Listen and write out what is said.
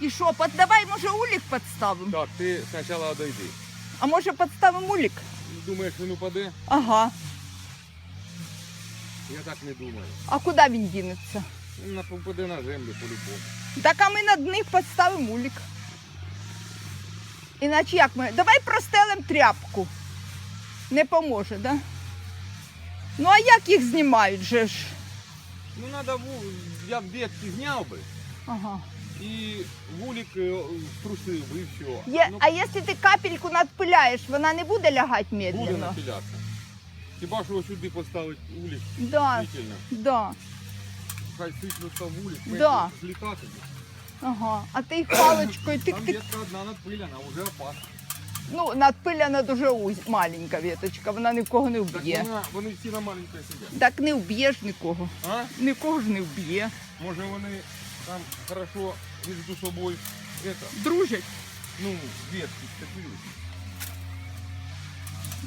І що, под- давай, може, улік підставимо? Так, ти спочатку одійди. А може підставимо улік? Думаєш, він упаде? Ага. Я так не думаю. А куди він дінеться? Він на- упаде на землю по-любому. Так а ми над них підставимо улік. Іначе як ми? Давай простелим тряпку. Не поможе, да? Ну а як їх знімають же ж? Ну треба я б ветки зняв би Ага. І вулик е, струсив би і все. Є, ну, а якщо ти капельку надпиляєш, вона не буде лягати буде медленно? напилятися. Хіба що сюди поставити вулик Да, да. Хай сиплються вулик, Да. злітати. Ага. А ти їх паличкою Там тик-тик. ветка одна надпиляна, вже опасна. Ну, надпиляна дуже маленька веточка, вона ні в кого не Так вб'є. вона, вони всі на маленькій сидять. Так не вб'єш нікого. А? Нікого ж не вб'є. Може вони там хорошо между собой это, Дружить. ну, ветки сцепились.